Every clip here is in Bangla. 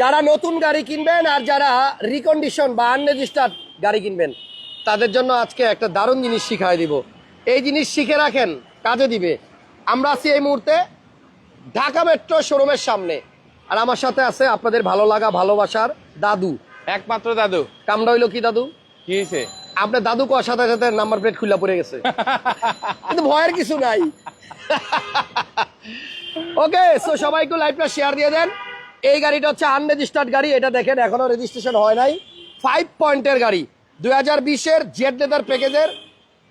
যারা নতুন গাড়ি কিনবেন আর যারা রিকন্ডিশন বা আনরেজিস্টার্ড গাড়ি কিনবেন তাদের জন্য আজকে একটা দারুণ জিনিস শিখাই দিব। এই জিনিস শিখে রাখেন কাজে দিবে। আমরা আছি এই মুহূর্তে ঢাকা মেট্রো শোরুমের সামনে। আর আমার সাথে আছে আপনাদের ভালো লাগা ভালোবাসার দাদু। একমাত্র দাদু। কামটা হইল কি দাদু? কি হয়েছে আপনার দাদু কোয়ার সাথে সাথে নাম্বার প্লেট খুলে পড়ে গেছে। কিন্তু ভয়ের কিছু নাই। ওকে সো সবাইকে লাইভটা শেয়ার দিয়ে দেন। এই গাড়িটা হচ্ছে আনরেজিস্টার্ড গাড়ি এটা দেখেন এখনও রেজিস্ট্রেশন হয় নাই। ফাইভ পয়েন্টের গাড়ি দুই হাজার বিশের জেড লেদার প্যাকেজের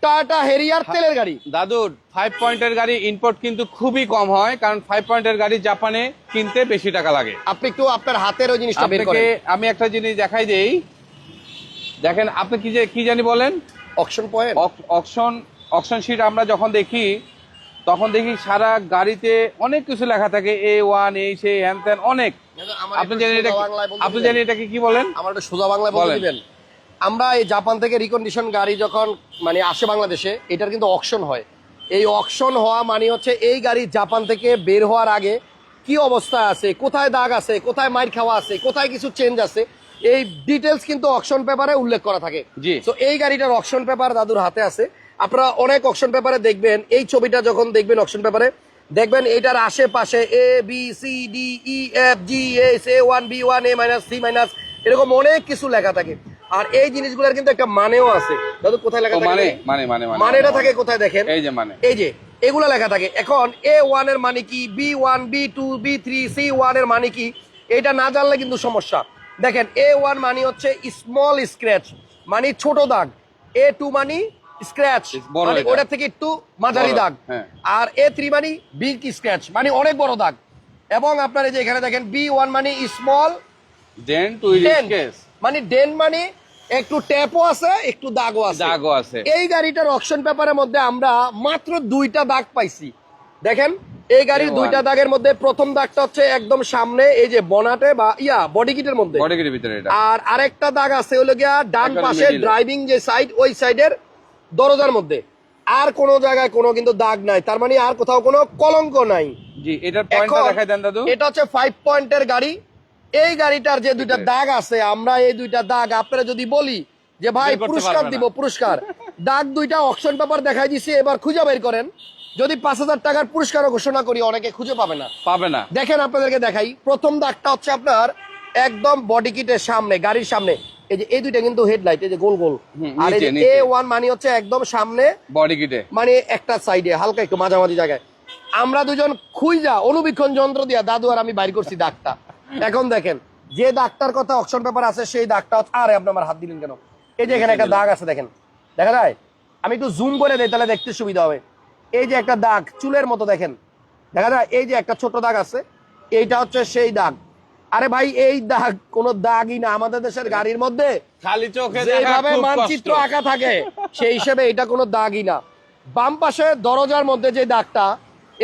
টাটা হেরিয়ার তেলের গাড়ি। দাদু ফাইভ পয়েন্টের গাড়ি ইম্পোর্ট কিন্তু খুবই কম হয় কারণ ফাইভ পয়েন্টের গাড়ি জাপানে কিনতে বেশি টাকা লাগে। আপনি একটু আপনার হাতের ওই জিনিসটা বের করেন। আমি একটা জিনিস দেখাই দেই। দেখেন আপনি কি যে কি জানি বলেন? Option point auction auction sheet আমরা যখন দেখি তখন দেখি সারা গাড়িতে অনেক কিছু লেখা থাকে এ ওয়ান এই সেই হ্যান ত্যান অনেক। আপনি জানেন এটা আপনি জানেন এটাকে কি বলেন? আমার একটু সোজা বাংলায় বলে দিবেন। আমরা এই জাপান থেকে রিকন্ডিশন গাড়ি যখন মানে আসে বাংলাদেশে এটার কিন্তু অকশন হয়। এই অকশন হওয়া মানে হচ্ছে এই গাড়ি জাপান থেকে বের হওয়ার আগে কি অবস্থা আছে কোথায় দাগ আছে কোথায় মাইর খাওয়া আছে কোথায় কিছু চেঞ্জ আছে এই ডিটেলস কিন্তু অকশন পেপারে উল্লেখ করা থাকে। জি। তো এই গাড়িটার অকশন পেপার দাদুর হাতে আছে। আপনারা অনেক অকশন পেপারে দেখবেন এই ছবিটা যখন দেখবেন অকশন পেপারে দেখবেন এটার আশেপাশে A B C D E F G S A one B one A minus C minus এরকম অনেক কিছু লেখা থাকে। আর এই জিনিসগুলোর কিন্তু একটা মানেও আছে। দাদু কোথায় লেখা থাকে মানে? দেখি? মানে মানে মানে মানেটা থাকে কোথায় দেখেন? এই যে মানে। এই যে এগুলো লেখা থাকে। এখন এ ওয়ানের মানে কি? B one B two B three C ওয়ানের মানে কি? এটা না জানলে কিন্তু সমস্যা। দেখেন এ ওয়ান মানে হচ্ছে স্মল স্ক্র্যাচ মানে ছোট দাগ। এ টু মানে স্ক্র্যাচ। মানে ওটা থেকে একটু মাঝারি দাগ। হ্যাঁ। আর এ থ্রি মানে বিগ স্ক্র্যাচ মানে অনেক বড় দাগ। এবং আপনার এই যে এখানে দেখেন বি ওয়ান মানে স্মল মানে ডেন মানে একটু ট্যাপও আছে একটু দাগও আছে। দাগও আছে। এই গাড়িটার অকশন পেপারের মধ্যে আমরা মাত্র দুইটা দাগ পাইছি। দেখেন এই গাড়ির দুইটা দাগের মধ্যে প্রথম দাগটা হচ্ছে একদম সামনে এই যে বনাটে বা ইয়া বডি কিটের মধ্যে। বডি গিটের ভিতরে এটা। আর আরেকটা দাগ আছে হলো গিয়া ডান পাশে ড্রাইভিং যে সাইড ওই সাইডের দরজার মধ্যে। আর কোনো জায়গায় কোনো কিন্তু দাগ নাই। তার মানে আর কোথাও কোনো কলঙ্ক নাই। জি এটার পয়েন্টটা দেখাই দেন দাদু। এটা হচ্ছে ফাইভ পয়েন্টের গাড়ি। এই গাড়িটার যে দুইটা দাগ আছে আমরা এই দুইটা দাগ আপনারা যদি বলি যে ভাই পুরস্কার দিব পুরস্কার। দাগ দুইটা অকশন পেপার দেখাই দিছি এবার খুঁজে বের করেন। যদি পাঁচ হাজার টাকার পুরস্কারও ঘোষণা করি অনেকে খুঁজে পাবে না। পাবে না। দেখেন আপনাদেরকে দেখাই। প্রথম দাগটা হচ্ছে আপনার একদম বডি কিটের সামনে গাড়ির সামনে। এই যে এই দুইটা কিন্তু হেডলাইট এই যে গোল গোল। আর এই। এ ওয়ান মানে হচ্ছে একদম সামনে বডি গিটে মানে একটা সাইডে হালকা একটু মাঝামাঝি জায়গায়। আমরা দুজন খুইজা অনুবীক্ষণ যন্ত্র দিয়া দাদু আর আমি বাইর করছি দাগটা। এখন দেখেন যে দাগটার কথা অকশন পেপার আছে সেই দাগটা আরে আপনি আমার হাত দিলেন কেন? এই যে এখানে একটা দাগ আছে দেখেন। দেখা যায়? আমি একটু জুম করে দেই তাহলে দেখতে সুবিধা হবে। এই যে একটা দাগ চুলের মতো দেখেন। দেখা যায়? এই যে একটা ছোট দাগ আছে এইটা হচ্ছে সেই দাগ। আরে ভাই এই দাগ কোনো দাগই না। আমাদের দেশের গাড়ির মধ্যে খালি চোখে যেভাবে মানচিত্র আঁকা থাকে সেই হিসেবে এটা কোনো দাগই না। বাম পাশে দরজার মধ্যে যে দাগটা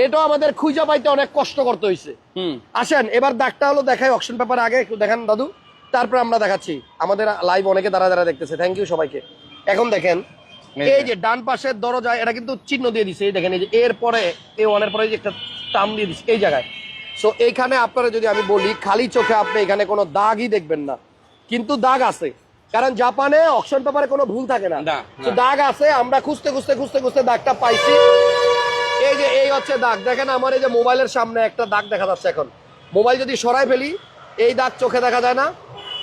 এটা আমাদের খুঁজে পাইতে অনেক কষ্ট করতে হয়েছে আসেন এবার দাগটা হলো দেখাই অপশন পেপার আগে একটু দেখান দাদু। তারপর আমরা দেখাচ্ছি। আমাদের লাইভ অনেকে দাঁড়া দাঁড়া দেখতেছে। থ্যাংক ইউ সবাইকে। এখন দেখেন এই যে। ডান পাশের দরজা এটা কিন্তু চিহ্ন দিয়ে দিছে। এই দেখেন এই যে এর পরে এ ওয়ানের পরে যে একটা টাম দিয়ে দিছে। এই জায়গায়। সো এইখানে আপনারা যদি আমি বলি খালি চোখে আপনি এখানে কোনো দাগই দেখবেন না। কিন্তু দাগ আছে। কারণ জাপানে অকশন পেপারে কোনো ভুল থাকে না। তো দাগ আছে আমরা খুঁজতে খুঁজতে খুঁজতে খুঁজতে দাগটা পাইছি। এই যে এই হচ্ছে দাগ। দেখেন আমার এই যে মোবাইলের সামনে একটা দাগ দেখা যাচ্ছে এখন। মোবাইল যদি সরাই ফেলি এই দাগ চোখে দেখা যায় না।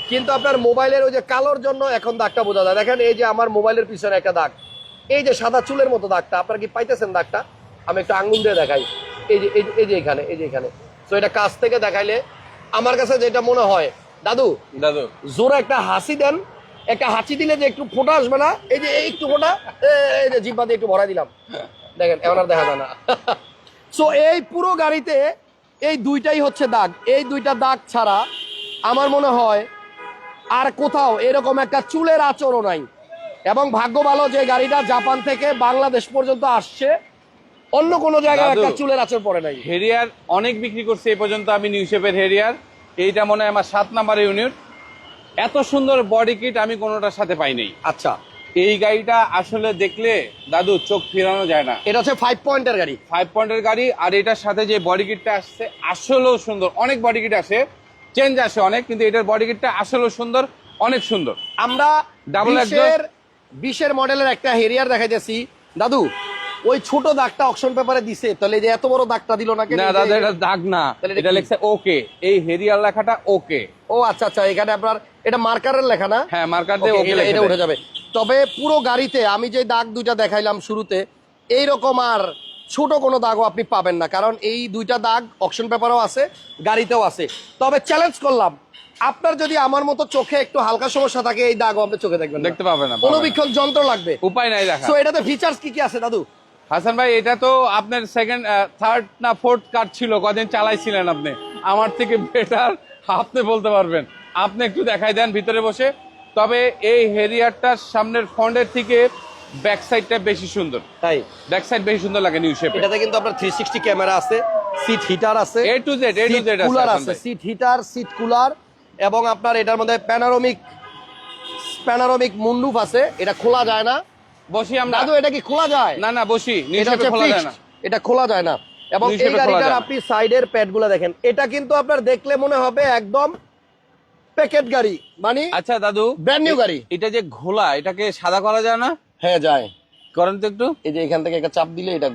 কিন্তু আপনার মোবাইলের ওই যে কালোর জন্য এখন দাগটা বোঝা যায়। দেখেন এই যে আমার মোবাইলের পিছনে একটা দাগ। এই যে সাদা চুলের মতো দাগটা আপনারা কি পাইতেছেন দাগটা? আমি একটু আঙ্গুল দিয়ে দেখাই। এই যে এই যে- এই যে এখানে এই যে এখানে। তো এটা কাছ থেকে দেখাইলে আমার কাছে যেটা মনে হয় দাদু দাদু। জোরে একটা হাসি দেন একটা হাসি দিলে যে একটু ফোঁটা আসবে না এই যে একটু ফোঁটা এই যে জিব্বা দিয়ে একটু ভরাই দিলাম। দেখেন এমন আর দেখা যায় না। সো এই পুরো গাড়িতে এই দুইটাই হচ্ছে দাগ। এই দুইটা দাগ ছাড়া আমার মনে হয় আর কোথাও এরকম একটা চুলের আচরণ নাই। এবং ভাগ্য ভালো যে গাড়িটা জাপান থেকে বাংলাদেশ পর্যন্ত আসছে অন্য কোনো জায়গায় একটা চুলের আচর পড়ে নাই। হেরিয়ার অনেক বিক্রি করছে এই পর্যন্ত আমি নিউ শেপের হেরিয়ার। এইটা মনে হয় আমার সাত নাম্বার ইউনিট। এত সুন্দর বডি কিট আমি কোনোটার সাথে পাই নাই। আচ্ছা। এই গাড়িটা আসলে দেখলে দাদু চোখ ফেরানো যায় না। এটা হচ্ছে ফাইভ পয়েন্টের গাড়ি। ফাইভ পয়েন্টের গাড়ি আর এটার সাথে যে বডি কিটটা আসছে আসলেও সুন্দর। অনেক বডি কিট আসে। চেঞ্জ আসে অনেক কিন্তু এটার বডি কিটটা আসলেও সুন্দর অনেক সুন্দর। আমরা বিশের বিশের মডেলের একটা হেরিয়ার দেখাইতেছি। দাদু ওই ছোট দাগটা অকশন পেপারে দিছে। তাহলে যে এত বড় দাগটা দিল না কেন? না দাদা এটা দাগ না। এটা লেখছে ওকে এই হেরিয়ার লেখাটা ওকে ও আচ্ছা আচ্ছা এখানে আপনার এটা মার্কারের লেখা না? হ্যাঁ মার্কার দিয়ে ওকে এটা- উঠে যাবে। তবে পুরো গাড়িতে আমি যে দাগ দুইটা দেখাইলাম শুরুতে এইরকম আর ছোট কোনো দাগও আপনি পাবেন না। কারণ এই দুইটা দাগ অকশন পেপারও আছে গাড়িতেও আছে। তবে চ্যালেঞ্জ করলাম আপনার যদি আমার মতো চোখে একটু হালকা সমস্যা থাকে এই দাগও আপনি চোখে দেখবেন দেখতে পাবেন না। অনুবীক্ষণ যন্ত্র লাগবে। উপায় নাই দেখা। সো এটাতে ফিচার্স কি কি আছে দাদু? হাসান ভাই এটা তো আপনার সেকেন্ড থার্ড না ফোর্থ কার ছিল কদিন চালাইছিলেন আপনি? আমার থেকে বেটার আপনি বলতে পারবেন। আপনি একটু দেখাই দেন ভিতরে বসে। তবে এই হেরিয়ারটার সামনের ফন্ডের থেকে ব্যাক সাইডটা বেশি সুন্দর। তাই? ব্যাক সাইড বেশি সুন্দর লাগে নিউ শেপে এটাতে কিন্তু আপনার থ্রি সিক্সটি ক্যামেরা আছে সিট হিটার আছে A to Z A to Z cooler আছে আছে সিট হিটার সিট কুলার এবং আপনার এটার মধ্যে প্যানারোমিক প্যানারোমিক মুন্ডুপ আছে এটা খোলা যায় না। বসি আমরা। দাদু এটা কি খোলা যায়? না না বসি। হচ্ছে খোলা যায় না। এটা খোলা যায় না। এবং এই গাড়িটার আপনি সাইডের প্যাডগুলো দেখেন। এটা কিন্তু আপনার দেখলে মনে হবে একদম প্যাকেট গাড়ি। মানে আচ্ছা দাদু ব্র্যান্ড নিউ গাড়ি। এটা যে ঘোলা এটাকে সাদা করা যায় না? হ্যাঁ যায়। করেন তো একটু। এই যে এখান থেকে একটা চাপ দিলে এটা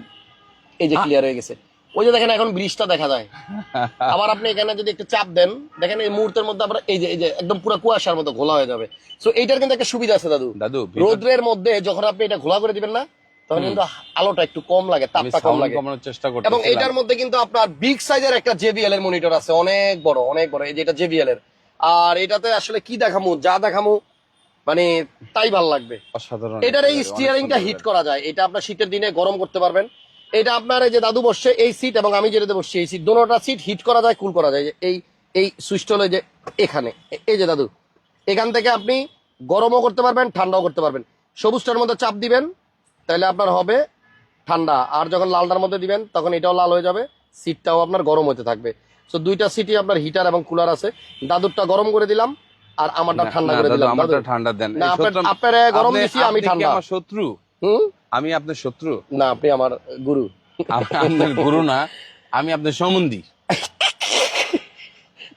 এই যে ক্লিয়ার হয়ে গেছে। ওই যে দেখেন এখন ব্রিজটা দেখা যায়। আবার আপনি এখানে যদি একটু চাপ দেন দেখেন এই মুহূর্তের মধ্যে আমরা এই যে এই যে একদম পুরো কুয়াশার মতো ঘোলা হয়ে যাবে। সো এইটার কিন্তু একটা সুবিধা আছে দাদু। দাদু রোদ্রের মধ্যে যখন আপনি এটা ঘোলা করে দিবেন না তখন কিন্তু আলোটা একটু কম লাগে তাপটা কম লাগে। কমানোর চেষ্টা করতে এবং এটার মধ্যে কিন্তু আপনার বিগ সাইজের একটা জেবিএল এর মনিটর আছে অনেক বড় অনেক বড় এই যে এটা জেবিএল এর আর এটাতে আসলে কি দেখামু যা দেখামু মানে তাই ভালো লাগবে। অসাধারণ এটার এই স্টিয়ারিংটা হিট করা যায় এটা আপনার শীতের দিনে গরম করতে পারবেন। এটা আপনার এই যে দাদু বসছে এই সিট এবং আমি যেটাতে বসছি এই সিট দোনোটা সিট হিট করা যায় কুল করা যায়। এই এই সুইচটা হলো যে এখানে। এই যে দাদু এখান থেকে আপনি গরমও করতে পারবেন ঠান্ডাও করতে পারবেন। সবুজটার মধ্যে চাপ দিবেন তাহলে আপনার হবে ঠান্ডা। আর যখন লালটার মধ্যে দিবেন তখন এটাও লাল হয়ে যাবে সিটটাও আপনার গরম হতে থাকবে। তো দুইটা সিটই আপনার হিটার এবং কুলার আছে। দাদুরটা গরম করে দিলাম আর আমারটা ঠান্ডা করে দিলাম। ঠান্ডা দেন। আপনার গরম দিছি আমি ঠান্ডা। আমার শত্রু? হুম? আমি আপনার শত্রু? না আপনি আমার গুরু। আপনার গুরু না আমি আপনার সম্বন্ধী।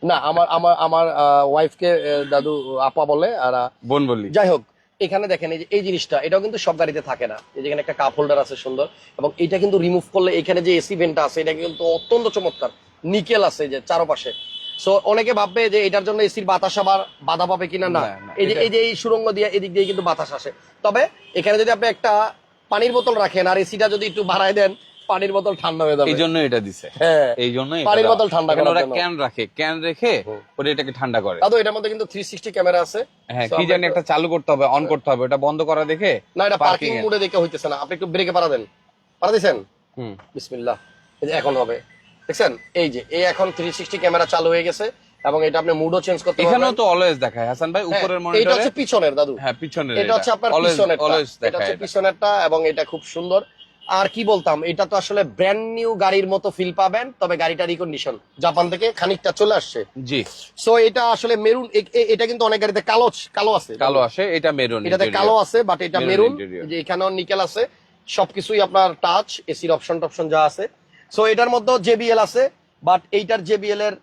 না আমার আমার আমার ওয়াইফকে দাদু আপা বলে আর বোন বললি। যাই হোক এখানে দেখেন এই যে এই জিনিসটা এটাও কিন্তু সব গাড়িতে থাকে না। এই যেখানে একটা কাপ হোল্ডার আছে সুন্দর। এবং এটা কিন্তু রিমুভ করলে এখানে যে এসি ভেন্টটা আছে এটা কিন্তু অত্যন্ত চমৎকার। নিকেল আছে যে চারপাশে। সো অনেকে ভাববে যে এটার জন্য এসির বাতাস আবার বাধা পাবে কিনা? না, এই যে এই যে এই সুরঙ্গ দিয়ে এদিক দিয়ে কিন্তু বাতাস আসে। তবে এখানে যদি আপনি একটা পানির বোতল রাখেন আর এসিটা যদি একটু বাড়ায় দেন পানির বোতল ঠান্ডা হয়ে যাবে। এই জন্য এটা দিছে। হ্যাঁ এই জন্যই পানির বোতল ঠান্ডা করার ওরা। ক্যান রাখে। ক্যান রেখে। ওরা এটাকে ঠান্ডা করে। দাদু এটার মধ্যে কিন্তু থ্রি সিক্সটি ক্যামেরা আছে। হ্যাঁ কি জানি একটা চালু করতে হবে অন করতে হবে ওটা বন্ধ করা দেখে না এটা পার্কিং। মোডে দেখে হইতেছে না। আপনি একটু ব্রেকে পারা দেন। পারা দিছেন? হুম। বিসমিল্লাহ। এই যে এখন হবে। দেখছেন? এই যে এই এখন থ্রি সিক্সটি ক্যামেরা চালু হয়ে গেছে। এবং এটা আপনি মুডও চেঞ্জ করতে এখানেও তো অলওয়েজ দেখায়। হাসান ভাই উপরের হ্যাঁ, এটা হচ্ছে পিছনের দাদু। হ্যাঁ পিছনের এটা হচ্ছে আপনার অলওয়েজ পিছনেরটা। অলওয়েজ এটা হচ্ছে পিছনেরটা এবং এটা খুব সুন্দর। আর কি বলতাম এটা তো আসলে ব্র্যান্ড নিউ গাড়ির মতো ফিল পাবেন তবে গাড়িটা রিকন্ডিশন জাপান থেকে খানিকটা চলে আসছে। জি। সো এটা আসলে মেরুন এটা কিন্তু অনেক গাড়িতে কালো কালো আছে। কালো আসে এটা মেরুন এটাতে কালো আছে বাট এটা মেরুন যে এখানেও নিকেল আছে। সবকিছুই আপনার টাচ এসির অপশন টপশন যা আছে। সো এটার মধ্যেও জেবিএল আছে বাট এইটার জেবিএল এর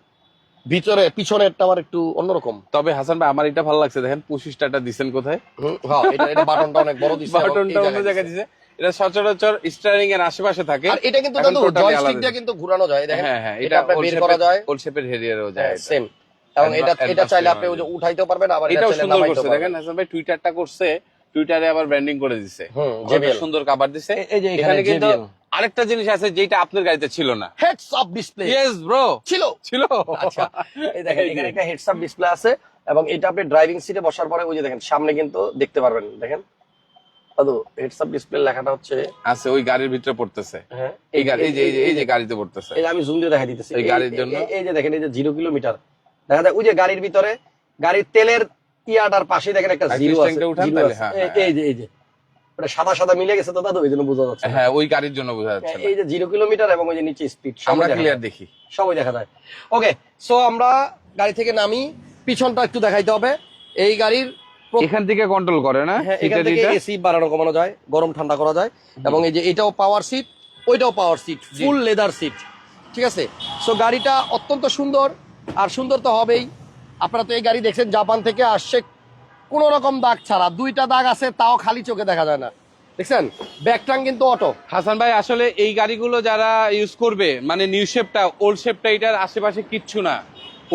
ভিতরে পিছনেরটা আমার একটু অন্যরকম। তবে হাসান ভাই আমার এটা ভালো লাগছে। দেখেন পঁচিশটাটা দিচ্ছেন কোথায়? হ্যাঁ এটা এটা বাটনটা অনেক বড় দিচ্ছে বাটনটা অন্য জায়গায় দিছে। এটা সচরাচর স্টারিং এর আশেপাশে থাকে। আর এটা কিন্তু দাদু totally জয়স্টিক আলাদা। দিয়ে কিন্তু ঘোরানো যায় দেখেন। হ্যাঁ হ্যাঁ এটা আপনার বের করা যায়। ওল শেপের হেরিয়ারও যায়। এটা। সেম এবং এটা এটা চাইলে আপনি ওই যে উঠাইতেও পারবেন আবার এটা এটাও চাইলে নামাইতেও পারবেন। দেখেন হাসান ভাই টুইটারটা করছে টুইটারে আবার ব্র্যান্ডিং করে দিছে। হুম, সুন্দর কাভার দিছে। এই যে এখানে কিন্তু আরেকটা জিনিস আছে যেটা আপনার গাড়িতে ছিল না। Heads up display yes bro ছিল। ছিল। আচ্ছা এই দেখেন এখানে একটা হেডস আপ ডিসপ্লে আছে এবং এটা আপনি ড্রাইভিং সিটে বসার পরে ওই যে দেখেন সামনে কিন্তু দেখতে পারবেন দেখেন। দাদু হেডস আপ ডিসপ্লে লেখাটা হচ্ছে আছে ওই গাড়ির ভিতরে পড়তেছে। হ্যাঁ এই গাড়ি এই যে এই যে- গাড়িতে পড়তেছে। এই আমি জুম দিয়ে দেখা দিতেছি। এই গাড়ির জন্য? এই- যে দেখেন এই যে জিরো কিলোমিটার দেখা যায় ওই যে গাড়ির ভিতরে গাড়ির তেলের ইয়াটার পাশে দেখেন একটা জিরো আছে। হ্যাঁ, হ্যাঁ। এই যে এই যে। ওটা সাদা সাদা মিলে গেছে তো দাদু এই জন্য বোঝা যাচ্ছে হ্যাঁ ওই গাড়ির জন্য বোঝা যাচ্ছে এই যে জিরো কিলোমিটার এবং ওই যে নিচে স্পিড আমরা ক্লিয়ার দেখি। সবই দেখা যায়। ওকে সো আমরা গাড়ি থেকে নামি পিছনটা একটু দেখাইতে হবে। এই গাড়ির এখান থেকে কন্ট্রোল করে না? হ্যাঁ, এখান থেকে এসি বাড়ানো কমানো যায় গরম ঠান্ডা করা যায়। এবং এই যে এটাও পাওয়ার সিট ওইটাও power seat full leather seat ঠিক আছে? সো গাড়িটা অত্যন্ত সুন্দর। আর সুন্দর তো হবেই। আপনারা তো এই গাড়ি দেখছেন জাপান থেকে আসছে কোনো রকম দাগ ছাড়া। দুইটা দাগ আছে তাও খালি চোখে দেখা যায় না। দেখছেন? ব্যাকটাং কিন্তু অটো হাসান ভাই আসলে এই গাড়িগুলো যারা ইউজ করবে মানে নিউ শেপটা ওল্ড শেপটা এটার আশেপাশে কিচ্ছু না।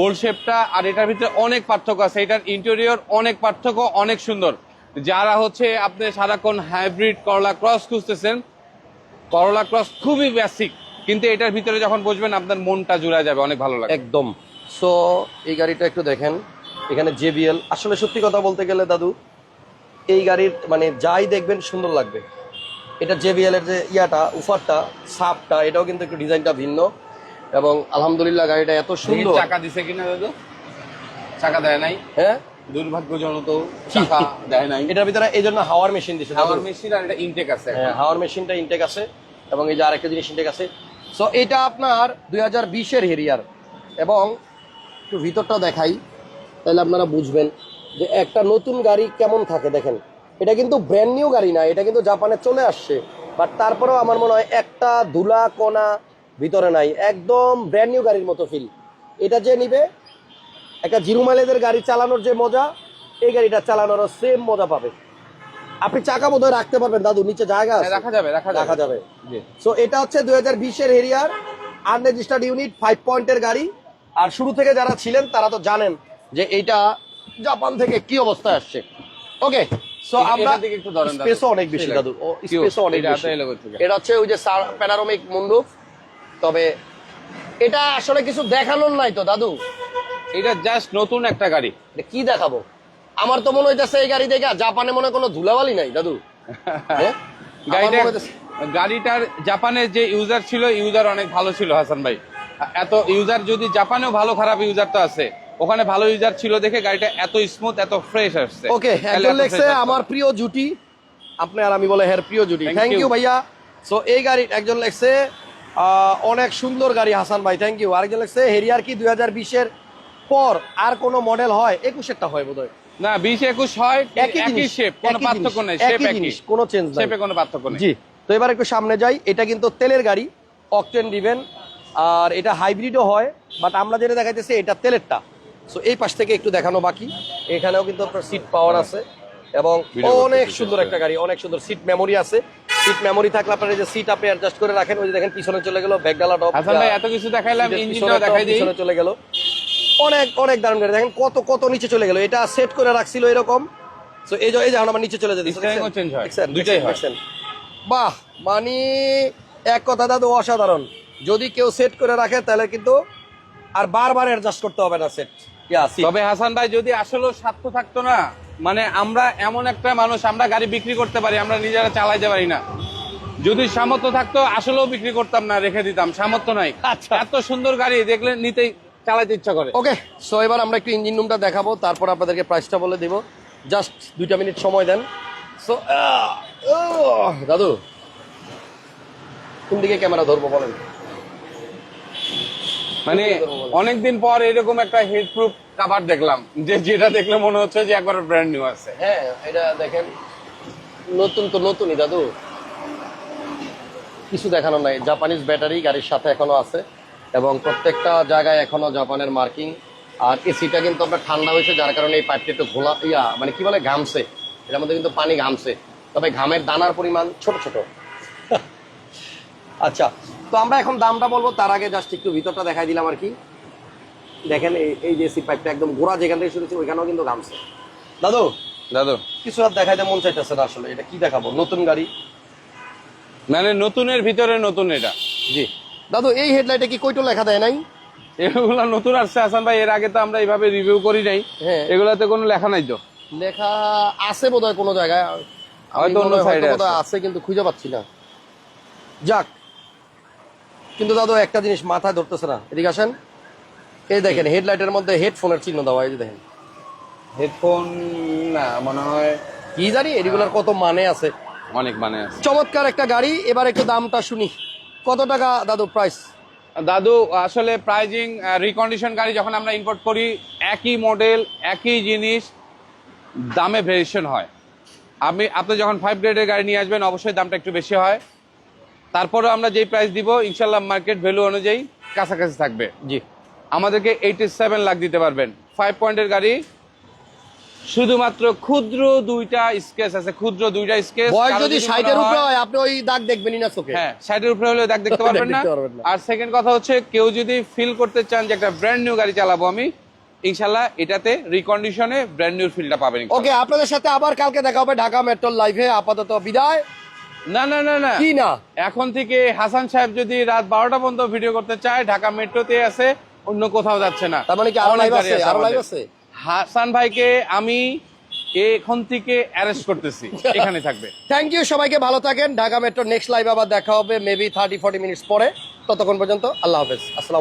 ওল্ড শেপটা আর এটার ভিতরে অনেক পার্থক্য আছে। এটার ইন্টেরিয়র অনেক পার্থক্য অনেক সুন্দর। যারা হচ্ছে আপনি সারাক্ষণ হাইব্রিড করলা ক্রস খুঁজতেছেন করলা ক্রস খুবই বেসিক কিন্তু এটার ভিতরে যখন বসবেন আপনার মনটা জুড়ে যাবে অনেক ভালো লাগে একদম। সো এই গাড়িটা একটু দেখেন। এখানে জেবিএল। আসলে সত্যি কথা বলতে গেলে দাদু এই গাড়ির মানে যাই দেখবেন সুন্দর লাগবে। এটা জেবিএল এর যে ইয়াটা উফারটা সাপটা এটাও কিন্তু একটু ডিজাইনটা ভিন্ন। এবং আলহামদুলিল্লাহ গাড়িটা এত সুন্দর। চাকা দিছে কিনা দাদু? চাকা দেয় নাই। হ্যাঁ? দুর্ভাগ্যজনক চাকা দেয় নাই। এটার ভিতরে এই জন্য হাওয়ার মেশিন দিছে। আমার মেশিন আর এটা ইনটেক আছে হ্যাঁ হাওয়ার মেশিনটা ইনটেক আছে এবং এই যে আরেকটা জিনিস ইনটেক আছে। সো এটা আপনার দুই হাজার বিশের হেরিয়ার। এবং একটু ভিতরটা দেখাই। তাহলে আপনারা বুঝবেন যে একটা নতুন গাড়ি কেমন থাকে দেখেন। এটা কিন্তু ব্র্যান্ড নিউ গাড়ি না এটা কিন্তু জাপানে চলে আসছে। বাট তারপরেও আমার মনে হয় একটা ধুলা কোনা ভিতরে নাই একদম ব্র্যান্ড নিউ গাড়ির মতো ফিল এটা যে নিবে একটা জিরো মাইলেজের গাড়ি চালানোর যে মজা এই গাড়িটা চালানোরও সেম মজা পাবে। আপনি চাকা বোধহয় রাখতে পারবেন দাদু নিচে জায়গা আছে। হ্যাঁ, রাখা যাবে রাখা যাবে। রাখা যাবে। জি। সো এটা হচ্ছে দুই হাজার বিশের হেরিয়ার আনরেজিস্টার্ড ইউনিট ফাইভ পয়েন্টের গাড়ি। আর শুরু থেকে যারা ছিলেন তারা তো জানেন যে এইটা জাপান থেকে কি অবস্থায় আসছে? ওকে সো আমরা। স্পেসও অনেক বেশি দাদু। স্পেসও অনেক বেশি? এটা হচ্ছে ওই যে প্যানারোমিক তবে এটা আসলে কিছু দেখানোর নাই তো দাদু। এটা জাস্ট নতুন একটা গাড়ি। কি দেখাবো? আমার তো মনে হইতেছে এই গাড়ি দেখে জাপানে মনে কোনো ধুলাবালি নাই দাদু। হ্যাঁ? গাড়িটা গাড়িটার জাপানের যে ইউজার ছিল ইউজার অনেক ভালো ছিল হাসান ভাই। এত ইউজার যদি জাপানেও ভালো খারাপ ইউজার তো আছে। ওখানে ভালো ইউজার ছিল দেখে গাড়িটা এত স্মুথ এত ফ্রেশ আসছে। ওকে একজন লেখছে আমার প্রিয় জুটি। আপনি আর আমি বলে হ্যার প্রিয় জুটি। থ্যাংক ইউ ভাইয়া। সো এই গাড়ি একজন লেখছে অনেক সুন্দর গাড়ি হাসান ভাই। থ্যাংক ইউ আরেকজন লেখছে হেরিয়ার কি দুই হাজার বিশের পর আর কোন মডেল হয়? একুশেরটা হয় বোধহয়। না বিশ একুশ হয় একই শেপ কোনো পার্থক্য নেই শেপ একই কোনো চেঞ্জ নাই। শেপে কোনো পার্থক্য নেই। জি তো এবার একটু সামনে যাই। এটা কিন্তু তেলের গাড়ি অকটেন দিবেন। আর এটা হাইব্রিডও হয় বাট আমরা যেটা দেখাইতেছি এটা তেলেরটা। সো এই পাশ থেকে একটু দেখানো বাকি। এখানেও কিন্তু আপনার সিট পাওয়ার আছে এবং অনেক সুন্দর একটা গাড়ি অনেক সুন্দর সিট মেমোরি আছে। সিট মেমোরি থাকলে আপনার এই যে সিট আপনি অ্যাডজাস্ট করে রাখেন ওই যে দেখেন পিছনে চলে গেল ব্যাগডালা টপ হাসান ভাই এত কিছু দেখাইলাম ইঞ্জিনটাও দেখাই দিই। পিছনে চলে গেল। অনেক অনেক দারুণ গাড়ি। দেখেন কত কত নিচে চলে গেল। এটা সেট করে রাখছিল এরকম। তো এই যে এই যে এখন আমার নিচে চলে হয়। দুইটাই দুইটাই হয়। বাহ! মানে এক কথা দাদু অসাধারণ। যদি কেউ সেট করে রাখে তাহলে কিন্তু আর বারবার অ্যাডজাস্ট করতে হবে না সেট তবে হাসান ভাই যদি আসলে স্বার্থ থাকতো না মানে আমরা এমন একটা মানুষ আমরা গাড়ি বিক্রি করতে পারি আমরা নিজেরা চালাইতে পারি না। যদি সামর্থ্য থাকতো আসলেও বিক্রি করতাম না রেখে দিতাম সামর্থ্য নাই। আচ্ছা। এত সুন্দর গাড়ি দেখলে নিতেই চালাইতে ইচ্ছা করে। ওকে সো এবার আমরা একটু ইঞ্জিন রুমটা দেখাবো তারপর আপনাদেরকে প্রাইসটা বলে দিব। জাস্ট দুইটা মিনিট সময় দেন। সো দাদু কোন দিকে ক্যামেরা ধরবো বলেন? মানে অনেকদিন পর এরকম একটা হেড প্রুফ কাভার দেখলাম, যে যেটা দেখলে মনে হচ্ছে যে একবার ব্র্যান্ড নিউ আছে। হ্যাঁ এটা দেখেন, নতুন তো নতুনই দাদু। কিছু দেখানো নাই জাপানিজ ব্যাটারি গাড়ির সাথে এখনও আছে, এবং প্রত্যেকটা জায়গায় এখনও জাপানের মার্কিং আর এসিটা কিন্তু আপনার ঠান্ডা হয়েছে, যার কারণে এই পাইপটা একটু ঘোলা, ইয়া মানে কি বলে, ঘামছে। এটার মধ্যে কিন্তু পানি ঘামছে। তবে ঘামের দানার পরিমাণ ছোট ছোট। আচ্ছা তো আমরা এখন দামটা বলব তার আগে জাস্ট একটু ভিতরটা দেখাই দিলাম আর কি। দেখেন এই- যে সি পাইপটা একদম গোড়া যেখান থেকে শুরু হচ্ছে ওইখানেও কিন্তু ঘামছে। দাদু? দাদু। কিছু আর দেখাইতে মন চাইতেছে না আসলে এটা কি দেখাবো? নতুন গাড়ি? মানে নতুনের ভিতরে নতুন এটা। জি। দাদু এই হেডলাইটে কি কইটো লেখা দেয় নাই? এগুলা নতুন আসছে হাসান ভাই এর আগে তো আমরা এইভাবে রিভিউ করি নাই। হ্যাঁ। এগুলাতে কোনো লেখা নাই তো। লেখা আছে বোধহয় কোনো জায়গায়। আমি হয়তো অন্য আছে। আছে কিন্তু খুঁজে পাচ্ছি না। যাক কিন্তু দাদু একটা জিনিস মাথায় ধরতেছে না। এদিকে আসেন। এই দেখেন হেডলাইটের মধ্যে হেডফোনের চিহ্ন দেওয়া এই যে দেখেন। হেডফোন না মনে হয় কি জানি এগুলোর কত মানে আছে। অনেক মানে আছে। চমৎকার একটা গাড়ি এবার একটু দামটা শুনি। কত টাকা দাদু প্রাইস দাদু আসলে প্রাইজিং রিকন্ডিশন গাড়ি যখন আমরা ইম্পোর্ট করি একই মডেল একই জিনিস দামে ভেরিয়েশন হয়। আপনি আপনি যখন ফাইভ গ্রেডের গাড়ি নিয়ে আসবেন অবশ্যই দামটা একটু বেশি হয়। তারপরেও আমরা যেই প্রাইস দিব ইনশাল্লাহ মার্কেট ভ্যালু অনুযায়ী কাছাকাছি থাকবে। জি। আমাদেরকে এইটি সেভেন লাখ দিতে পারবেন। ফাইভ পয়েন্টের গাড়ি শুধুমাত্র ক্ষুদ্র দুইটা স্কেচ আছে ক্ষুদ্র দুইটা স্কেচ বয়স যদি ষাটের উপরে হয় আপনি ওই দাগ দেখবেনই না চোখে হ্যাঁ ষাটের উপরে হলে দাগ দেখতে পারবেন না। আর সেকেন্ড কথা হচ্ছে কেউ যদি ফিল করতে চান যে একটা ব্র্যান্ড নিউ গাড়ি চালাবো আমি ইনশাল্লাহ এটাতে রিকন্ডিশনে ব্র্যান্ড নিউ ফিলটা পাবেন ওকে আপনাদের সাথে আবার কালকে দেখা হবে ঢাকা মেট্রোর লাইভে আপাতত বিদায়। না না না না। কি না? এখন থেকে হাসান সাহেব যদি রাত বারোটা পর্যন্ত ভিডিও করতে চায় ঢাকা মেট্রোতে আছে অন্য কোথাও যাচ্ছে না। তার মানে কি আরও লাইভ আছে? আরও লাইভ আছে? হাসান ভাইকে আমি এখন থেকে অ্যারেস্ট করতেছি। এখানে থাকবে। থ্যাংক ইউ সবাইকে ভালো থাকেন। ঢাকা মেট্রো নেক্সট লাইভ আবার দেখা হবে মেবি থার্টি ফর্টি মিনিটস পরে। ততক্ষণ পর্যন্ত আল্লাহ হাফেজ। আসসালাম